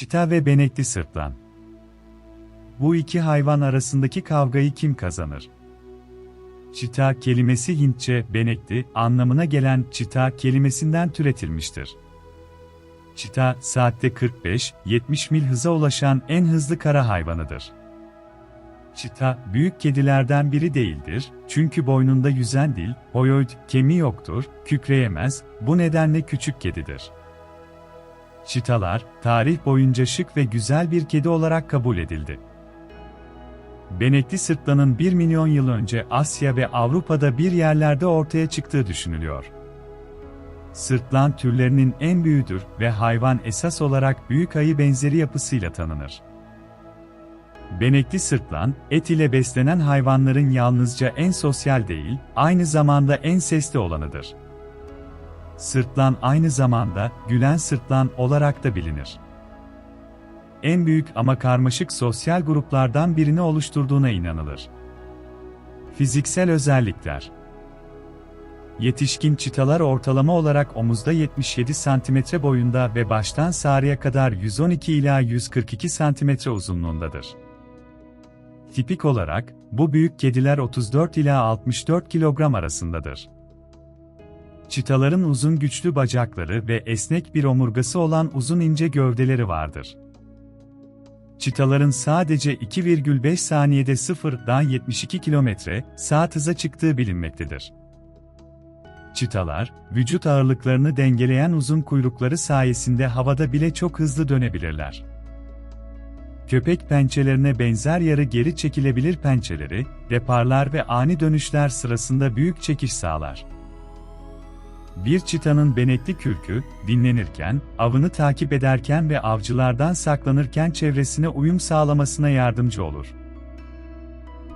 Çita ve benekli sırtlan. Bu iki hayvan arasındaki kavgayı kim kazanır? Çita kelimesi Hintçe benekli anlamına gelen çita kelimesinden türetilmiştir. Çita, saatte 45-70 mil hıza ulaşan en hızlı kara hayvanıdır. Çita, büyük kedilerden biri değildir, çünkü boynunda yüzen dil, hoyoid, kemiği yoktur, kükreyemez, bu nedenle küçük kedidir. Çitalar, tarih boyunca şık ve güzel bir kedi olarak kabul edildi. Benekli sırtlanın 1 milyon yıl önce Asya ve Avrupa'da bir yerlerde ortaya çıktığı düşünülüyor. Sırtlan türlerinin en büyüğüdür ve hayvan esas olarak büyük ayı benzeri yapısıyla tanınır. Benekli sırtlan, et ile beslenen hayvanların yalnızca en sosyal değil, aynı zamanda en sesli olanıdır. Sırtlan aynı zamanda gülen sırtlan olarak da bilinir. En büyük ama karmaşık sosyal gruplardan birini oluşturduğuna inanılır. Fiziksel özellikler Yetişkin çitalar ortalama olarak omuzda 77 cm boyunda ve baştan sağrıya kadar 112 ila 142 cm uzunluğundadır. Tipik olarak, bu büyük kediler 34 ila 64 kilogram arasındadır. Çitaların uzun güçlü bacakları ve esnek bir omurgası olan uzun ince gövdeleri vardır. Çitaların sadece 2,5 saniyede 0'dan 72 kilometre saat hıza çıktığı bilinmektedir. Çitalar, vücut ağırlıklarını dengeleyen uzun kuyrukları sayesinde havada bile çok hızlı dönebilirler. Köpek pençelerine benzer yarı geri çekilebilir pençeleri, deparlar ve ani dönüşler sırasında büyük çekiş sağlar. Bir çitanın benekli kürkü, dinlenirken, avını takip ederken ve avcılardan saklanırken çevresine uyum sağlamasına yardımcı olur.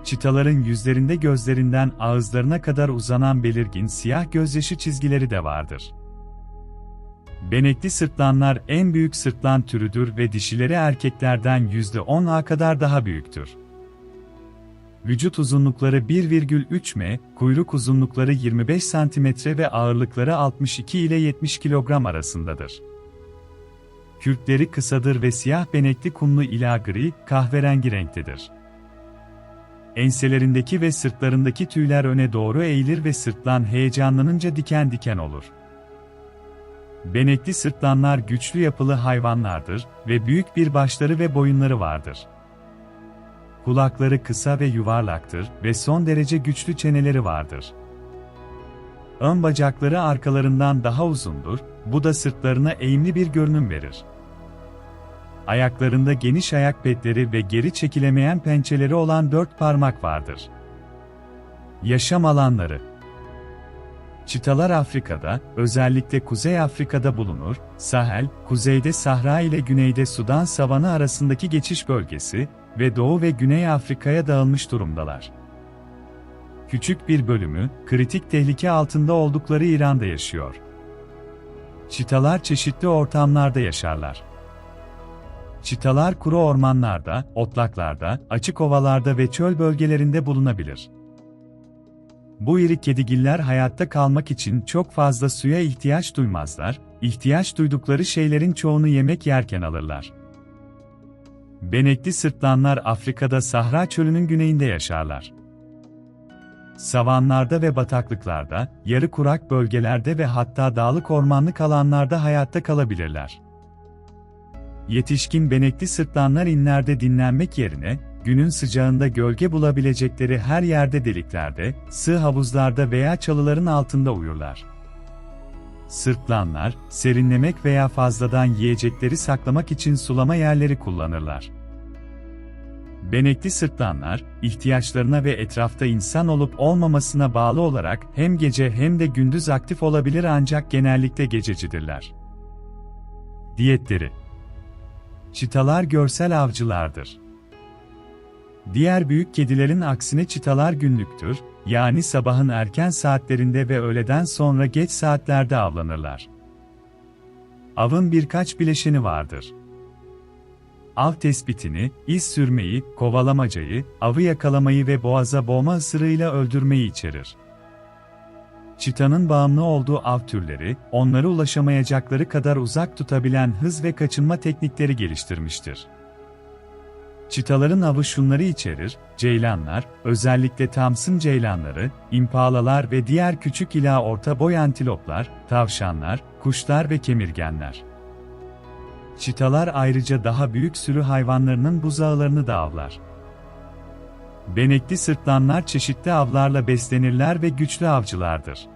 Çitaların yüzlerinde gözlerinden ağızlarına kadar uzanan belirgin siyah gözyaşı çizgileri de vardır. Benekli sırtlanlar en büyük sırtlan türüdür ve dişileri erkeklerden %10'a kadar daha büyüktür. Vücut uzunlukları 1,3 m, kuyruk uzunlukları 25 cm ve ağırlıkları 62 ile 70 kilogram arasındadır. Kürkleri kısadır ve siyah benekli kumlu ila gri, kahverengi renktedir. Enselerindeki ve sırtlarındaki tüyler öne doğru eğilir ve sırtlan heyecanlanınca diken diken olur. Benekli sırtlanlar güçlü yapılı hayvanlardır ve büyük bir başları ve boyunları vardır. Kulakları kısa ve yuvarlaktır ve son derece güçlü çeneleri vardır. Ön bacakları arkalarından daha uzundur, bu da sırtlarına eğimli bir görünüm verir. Ayaklarında geniş ayak petleri ve geri çekilemeyen pençeleri olan dört parmak vardır. Yaşam alanları Çitalar Afrika'da, özellikle Kuzey Afrika'da bulunur, Sahel, kuzeyde Sahra ile güneyde Sudan savanı arasındaki geçiş bölgesi ve Doğu ve Güney Afrika'ya dağılmış durumdalar. Küçük bir bölümü, kritik tehlike altında oldukları İran'da yaşıyor. Çitalar çeşitli ortamlarda yaşarlar. Çitalar kuru ormanlarda, otlaklarda, açık ovalarda ve çöl bölgelerinde bulunabilir. Bu iri kedigiller hayatta kalmak için çok fazla suya ihtiyaç duymazlar, ihtiyaç duydukları şeylerin çoğunu yemek yerken alırlar. Benekli sırtlanlar Afrika'da Sahra çölünün güneyinde yaşarlar. Savanlarda ve bataklıklarda, yarı kurak bölgelerde ve hatta dağlık ormanlık alanlarda hayatta kalabilirler. Yetişkin benekli sırtlanlar inlerde dinlenmek yerine, günün sıcağında gölge bulabilecekleri her yerde deliklerde, sığ havuzlarda veya çalıların altında uyurlar. Sırtlanlar, serinlemek veya fazladan yiyecekleri saklamak için sulama yerleri kullanırlar. Benekli sırtlanlar, ihtiyaçlarına ve etrafta insan olup olmamasına bağlı olarak hem gece hem de gündüz aktif olabilir ancak genellikle gececidirler. Diyetleri Çitalar görsel avcılardır. Diğer büyük kedilerin aksine çitalar günlüktür, yani sabahın erken saatlerinde ve öğleden sonra geç saatlerde avlanırlar. Avın birkaç bileşeni vardır. Av tespitini, iz sürmeyi, kovalamacayı, avı yakalamayı ve boğaza boğma ısırığıyla öldürmeyi içerir. çitanın bağımlı olduğu av türleri, onları ulaşamayacakları kadar uzak tutabilen hız ve kaçınma teknikleri geliştirmiştir. Çitaların avı şunları içerir, ceylanlar, özellikle Thompson ceylanları, impalalar ve diğer küçük ila orta boy antiloplar, tavşanlar, kuşlar ve kemirgenler. Çitalar ayrıca daha büyük sürü hayvanlarının buzağılarını da avlar. Benekli sırtlanlar çeşitli avlarla beslenirler ve güçlü avcılardır.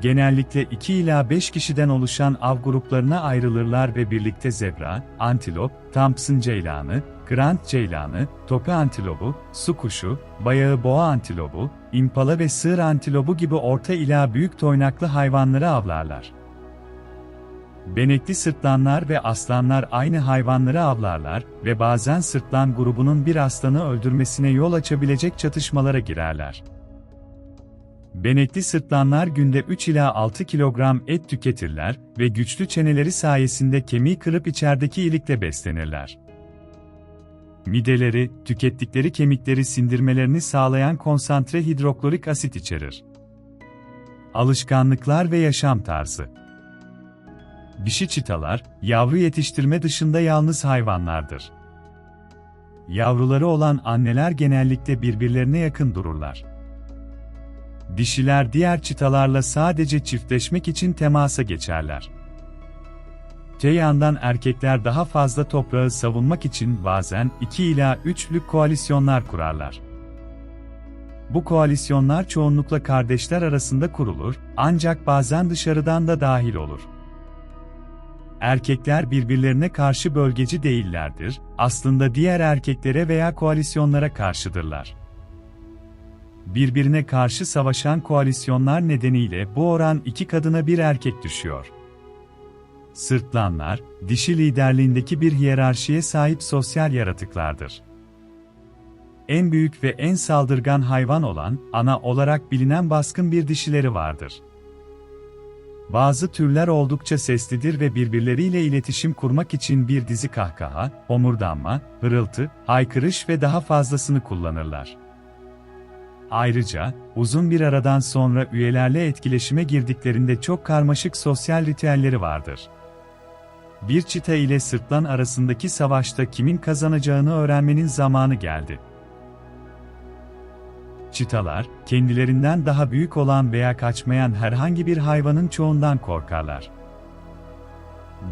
Genellikle 2 ila 5 kişiden oluşan av gruplarına ayrılırlar ve birlikte zebra, antilop, Thompson ceylanı, Grant ceylanı, tope antilobu, su kuşu, bayağı boğa antilobu, impala ve sığır antilobu gibi orta ila büyük toynaklı hayvanları avlarlar. Benekli sırtlanlar ve aslanlar aynı hayvanları avlarlar ve bazen sırtlan grubunun bir aslanı öldürmesine yol açabilecek çatışmalara girerler. Benekli sırtlanlar günde 3 ila 6 kilogram et tüketirler ve güçlü çeneleri sayesinde kemiği kırıp içerideki ilikle beslenirler. Mideleri, tükettikleri kemikleri sindirmelerini sağlayan konsantre hidroklorik asit içerir. Alışkanlıklar ve yaşam tarzı Dişi çitalar, yavru yetiştirme dışında yalnız hayvanlardır. Yavruları olan anneler genellikle birbirlerine yakın dururlar. Dişiler diğer çitalarla sadece çiftleşmek için temasa geçerler. Te yandan erkekler daha fazla toprağı savunmak için bazen 2 ila 3'lük koalisyonlar kurarlar. Bu koalisyonlar çoğunlukla kardeşler arasında kurulur, ancak bazen dışarıdan da dahil olur. Erkekler birbirlerine karşı bölgeci değillerdir, aslında diğer erkeklere veya koalisyonlara karşıdırlar. Birbirine karşı savaşan koalisyonlar nedeniyle bu oran iki kadına bir erkek düşüyor. Sırtlanlar, dişi liderliğindeki bir hiyerarşiye sahip sosyal yaratıklardır. En büyük ve en saldırgan hayvan olan, ana olarak bilinen baskın bir dişileri vardır. Bazı türler oldukça seslidir ve birbirleriyle iletişim kurmak için bir dizi kahkaha, homurdanma, hırıltı, haykırış ve daha fazlasını kullanırlar. Ayrıca, uzun bir aradan sonra üyelerle etkileşime girdiklerinde çok karmaşık sosyal ritüelleri vardır. Bir çita ile sırtlan arasındaki savaşta kimin kazanacağını öğrenmenin zamanı geldi. Çitalar, kendilerinden daha büyük olan veya kaçmayan herhangi bir hayvanın çoğundan korkarlar.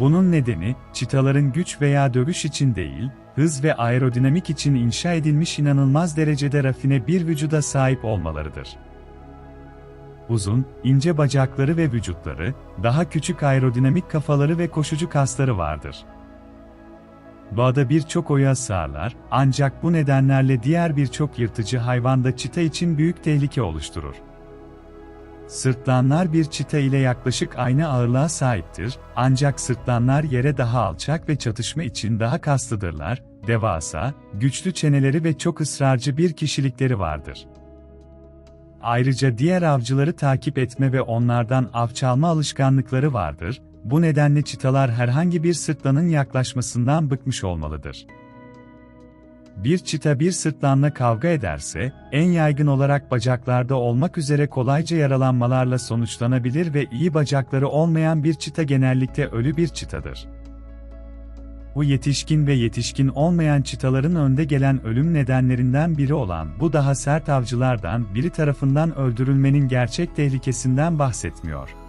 Bunun nedeni, çitaların güç veya dövüş için değil, hız ve aerodinamik için inşa edilmiş inanılmaz derecede rafine bir vücuda sahip olmalarıdır. Uzun, ince bacakları ve vücutları, daha küçük aerodinamik kafaları ve koşucu kasları vardır. Doğada birçok oya sığarlar, ancak bu nedenlerle diğer birçok yırtıcı hayvan da çita için büyük tehlike oluşturur. Sırtlanlar bir çita ile yaklaşık aynı ağırlığa sahiptir, ancak sırtlanlar yere daha alçak ve çatışma için daha kaslıdırlar, devasa, güçlü çeneleri ve çok ısrarcı bir kişilikleri vardır. Ayrıca diğer avcıları takip etme ve onlardan av çalma alışkanlıkları vardır, bu nedenle çitalar herhangi bir sırtlanın yaklaşmasından bıkmış olmalıdır. Bir çita bir sırtlanla kavga ederse, en yaygın olarak bacaklarda olmak üzere kolayca yaralanmalarla sonuçlanabilir ve iyi bacakları olmayan bir çita genellikle ölü bir çitadır. Bu yetişkin ve yetişkin olmayan çitaların önde gelen ölüm nedenlerinden biri olan bu daha sert avcılardan biri tarafından öldürülmenin gerçek tehlikesinden bahsetmiyor.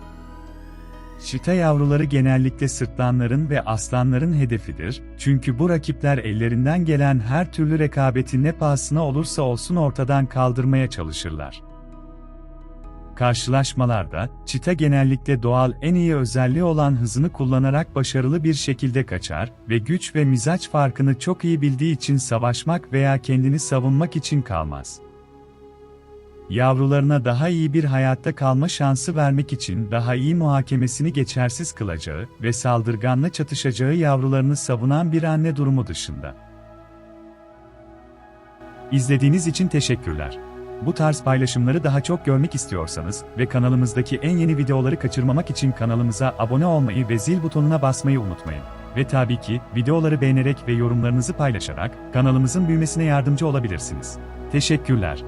Çita yavruları genellikle sırtlanların ve aslanların hedefidir, çünkü bu rakipler ellerinden gelen her türlü rekabetin ne pahasına olursa olsun ortadan kaldırmaya çalışırlar. Karşılaşmalarda, çita genellikle doğal en iyi özelliği olan hızını kullanarak başarılı bir şekilde kaçar ve güç ve mizaç farkını çok iyi bildiği için savaşmak veya kendini savunmak için kalmaz yavrularına daha iyi bir hayatta kalma şansı vermek için daha iyi muhakemesini geçersiz kılacağı ve saldırganla çatışacağı yavrularını savunan bir anne durumu dışında. İzlediğiniz için teşekkürler. Bu tarz paylaşımları daha çok görmek istiyorsanız ve kanalımızdaki en yeni videoları kaçırmamak için kanalımıza abone olmayı ve zil butonuna basmayı unutmayın. Ve tabii ki videoları beğenerek ve yorumlarınızı paylaşarak kanalımızın büyümesine yardımcı olabilirsiniz. Teşekkürler.